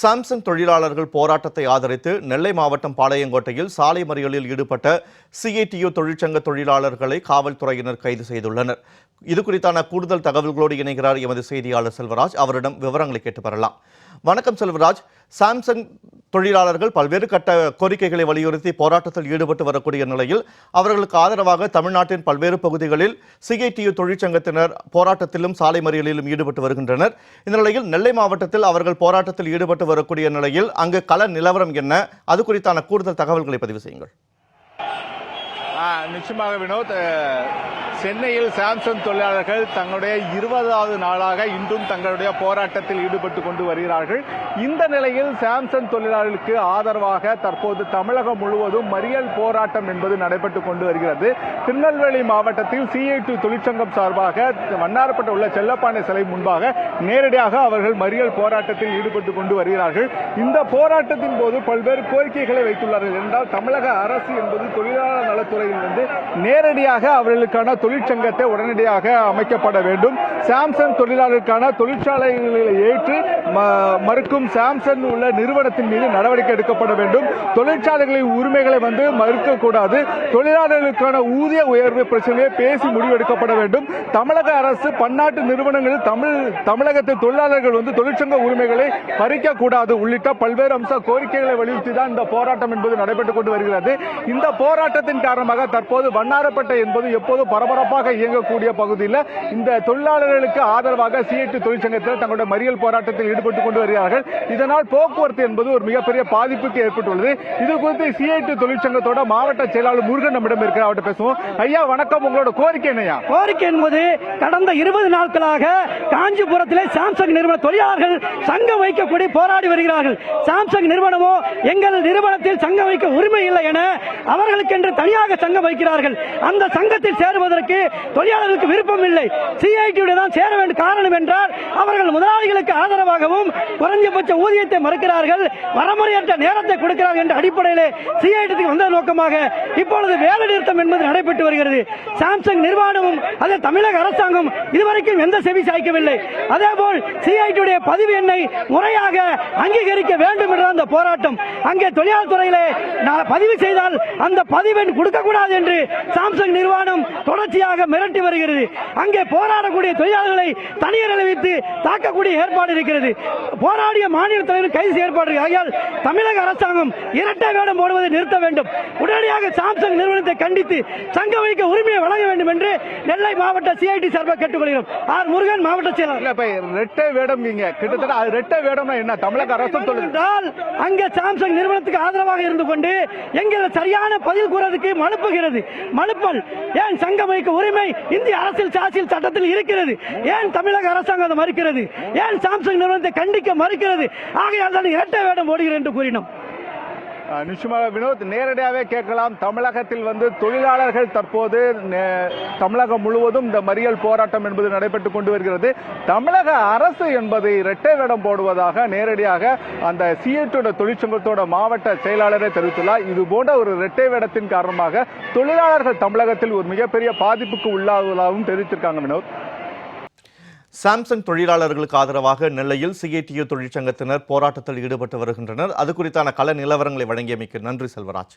Samsung தொழிலாளர்கள் போராட்டத்தை ஆதரித்து நெல்லை மாவட்டம் பாளையங்கோட்டையில் சாலை மறியலில் ஈடுபட்ட சிஐடியு தொழிற்சங்க தொழிலாளர்களை காவல்துறையினர் கைது செய்துள்ளனர். இது குறித்தான கூடுதல் தகவல்களோடு இணைகிறார் எமது செய்தியாளர் செல்வராஜ். அவரிடம் விவரங்களை கேட்டு பெறலாம் வணக்கம் செல்வராஜ். சாம்சங் தொழிலாளர்கள் பல்வேறு கட்ட கோரிக்கைகளை வலியுறுத்தி போராட்டத்தில் ஈடுபட்டு வரக்கூடிய நிலையில் அவர்களுக்கு ஆதரவாக தமிழ்நாட்டின் பல்வேறு பகுதிகளில் சிஐடியு தொழிற்சங்கத்தினர் போராட்டத்திலும் சாலை மறியலிலும் ஈடுபட்டு வருகின்றனர். இந்த நிலையில் நெல்லை மாவட்டத்தில் அவர்கள் போராட்டத்தில் ஈடுபட்டு வரக்கூடிய நிலையில் அங்கு கள நிலவரம் என்ன? அது குறித்தான கூடுதல் தகவல்களை பதிவு செய்யுங்கள். நிச்சயமாக வினோத் சென்னையில் சாம்சங் தொழிலாளர்கள் தங்களுடைய இருபதாவது நாளாக இன்றும் தங்களுடைய போராட்டத்தில் ஈடுபட்டு கொண்டு வருகிறார்கள். இந்த நிலையில் சாம்சங் தொழிலாளர்களுக்கு ஆதரவாக தற்போது தமிழகம் முழுவதும் மறியல் போராட்டம் என்பது நடைபெற்று கொண்டு வருகிறது. திருநெல்வேலி மாவட்டத்தில் சிஐடி தொழிற்சங்கம் சார்பாக வண்ணாரப்பட்ட உள்ள செல்லப்பாண்டி சிலை முன்பாக நேரடியாக அவர்கள் மறியல் போராட்டத்தில் ஈடுபட்டு கொண்டு வருகிறார்கள். இந்த போராட்டத்தின் போது பல்வேறு கோரிக்கைகளை வைத்துள்ளார்கள். என்றால் தமிழக அரசு என்பது தொழிலாளர் வந்து நேரடியாக அவர்களுக்கான தொழிற்சங்கத்தை உடனடியாக அமைக்கப்பட வேண்டும். சாம்சங் தொழிலாளருக்கான தொழிற்சாலைகளை ஏற்று மறுக்கும் சாம்சங் உள்ள நிறுவனத்தின் மீது நடவடிக்கை எடுக்கப்பட வேண்டும். தொழிற்சாலைகளின் உரிமைகளை வந்து மறுக்கக்கூடாது. தொழிலாளர்களுக்கான ஊதிய உயர்வு பிரச்சனையை பேசி முடிவெடுக்கப்பட வேண்டும். தமிழக அரசு பன்னாட்டு நிறுவனங்களில் தமிழ் தமிழகத்தில் தொழிலாளர்கள் வந்து தொழிற்சங்க உரிமைகளை பறிக்க கூடாது உள்ளிட்ட பல்வேறு அம்ச கோரிக்கைகளை வலியுறுத்தி தான் இந்த போராட்டம் என்பது நடைபெற்றுக் கொண்டு வருகிறது. இந்த போராட்டத்தின் காரணமாக தற்போது வண்ணாரப்பேட்டை என்பது எப்போதும் பரபரப்பாக இயங்கக்கூடிய பகுதியில் இந்த தொழிலாளர்களுக்கு ஆதரவாக சிஐடி தொழிற்சங்கத்தில் தங்களுடைய மறியல் போராட்டத்தில் ஈடுபட்டுக் கொண்டு வருகிறார்கள். இதனால் போக்குவரத்து என்பது ஒரு மிகப்பெரிய பாதிப்புக்கு ஏற்பட்டுள்ளது. இது குறித்து சிஐடி தொழிற்சங்கத்தோட மாவட்ட செயலாளர் முருகன் நம்மிடம் இருக்கிற அவர்கிட்ட பேசுவோம். ஐயா வணக்கம். உங்களோட கோரிக்கை என்னையா கோரிக்கை என்பது கடந்த இருபது நாட்களாக காஞ்சிபுரத்திலே சாம்சங் நிறுவன தொழிலாளர்கள் சங்கம் வைக்கக்கூடிய போராடி வருகிறார்கள். சாம்சங் நிறுவனமோ எங்கள் நிறுவனத்தில் சங்கம் வைக்க உரிமை இல்லை என அவர்களுக்கென்று தனியாக சங்கம் வைக்கிறார்கள். அந்த சங்கத்தில் சேருவதற்கு தொழிலாளர்களுக்கு விருப்பம் இல்லை. சிஐடியுடன் தான் சேர வேண்டும் காரணம் என்றால் அவர்கள் முதலாளிகளுக்கு ஆதரவாகவும் குறைஞ்சபட்ச ஊதியத்தை மறுக்கிறார்கள். வரமுறையற்ற நேரத்தை கொடுக்கிறார்கள் என்ற அடிப்படையிலே சிஐடிக்கு வந்த நோக்கமாக இப்பொழுது வேலை நிறுத்தம் என்பது நடைபெற்று வருகிறது. சாம்சங் நிர்வாகமும் அதே தமிழக அரசாங்கம் இதுவரைக்கும் எந்த செவி சாய்க்கவில்லை. அதேபோல் சிஐடியுடைய பதிவு எண்ணை முறையாக அங்கீகரிக்க வேண்டும் என்ற அந்த போராட்டம். அங்கே தொழிலாளர் துறையிலே பதிவு செய்தால் அந்த பதிவெண் கொடுக்கக்கூடாது என்று சாம்சங் நிர்வாகம் தொடர்ச்சியாக மிரட்டி வருகிறது. அங்கே போராடக்கூடிய தொழிலாளர்களை தனியார் வைத்து தாக்கக்கூடிய ஏற்பாடு இருக்கிறது. போராடிய மாநில தலைவர் கைது ஏற்பாடு. ஆகையால் தமிழக அரசாங்கம் இரட்டை வேடம் போடுவதை நிறுத்த வேண்டும். உடனடியாக சாம்சங் நிறுவனத்தை கண்டித்து சங்க வைக்க உரிமையை வழங்க வேண்டும் என்று நெல்லை மாவட்ட சிஐடி சார்பாக கேட்டுக்கொள்கிறோம். ஆர் முருகன் மாவட்ட செயலாளர். இல்ல இப்ப ரெட்டை வேடம் கிட்டத்தட்ட ரெட்டை வேடம்னா என்ன? தமிழக அரசு என்றால் அங்கே சாம்சங் நிறுவனத்துக்கு ஆதரவாக இருந்து கொண்டு எங்களை சரியான பதில் கூறதுக்கு எழுப்புகிறது மனுப்பல் ஏன் சங்கமைக்க உரிமை இந்திய அரசியல் சாசியல் சட்டத்தில் இருக்கிறது? ஏன் தமிழக அரசாங்கம் அதை மறுக்கிறது? ஏன் சாம்சங் நிறுவனத்தை கண்டிக்க மறுக்கிறது? ஆகையால் தான் இரட்டை வேடம் ஓடுகிறேன் என்று கூறினோம். நிச்சயமாக வினோத் நேரடியாகவே கேட்கலாம். தமிழகத்தில் வந்து தொழிலாளர்கள் தற்போது தமிழகம் முழுவதும் இந்த மறியல் போராட்டம் என்பது நடைபெற்றுக் கொண்டு வருகிறது. தமிழக அரசு என்பதை இரட்டை வேடம் போடுவதாக நேரடியாக அந்த சிஎட்டோட தொழிற்சங்கத்தோட மாவட்ட செயலாளரே தெரிவித்துள்ளார். இது போன்ற ஒரு இரட்டை வேடத்தின் காரணமாக தொழிலாளர்கள் தமிழகத்தில் ஒரு மிகப்பெரிய பாதிப்புக்கு உள்ளாவதாகவும் தெரிவித்திருக்காங்க வினோத். சாம்சங் தொழிலாளர்களுக்கு ஆதரவாக நெல்லையில் சிஐடியு தொழிற்சங்கத்தினர் போராட்டத்தில் ஈடுபட்டு வருகின்றனர். அது குறித்தான கள நிலவரங்களை வழங்கியமைக்கு நன்றி செல்வராஜ்.